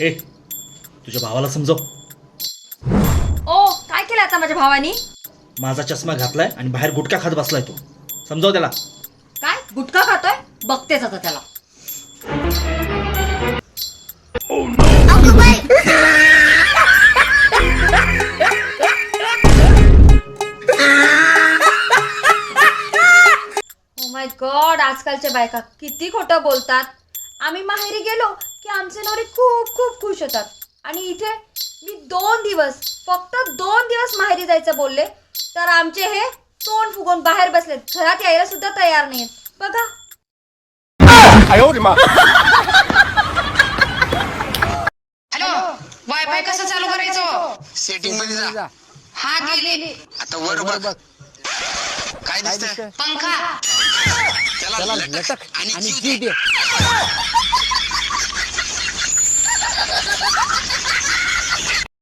ए तुझ्या भावाला समजव. ओ काय केलं आता माझ्या भावानी? माझा चष्मा घातलाय आणि बाहेर गुटखा खात बसलाय तो. समजाव त्याला. काय? गुटखा खातोय? बघतेच आता त्याला. माय गॉड Oh आजकालच्या बायका किती खोटं बोलतात. आम्ही माहेरी गेलो की आमचे नवरे खूप खूप खुश होतात. आणि इथे मी दोन दिवस फक्त दोन दिवस माहेरी जायचं बोलले तर आमचे हे तोंड फुगून बाहेर बसलेत. घरात यायला सुद्धा तयार नाहीत बघा. हॅलो वायफाय कसं चालू करायचं? सेटिंगमध्ये जा. हा गेली. आता वर बघ. काय दिसतंय? पंखा. त्याला लटक आणि जीव दे.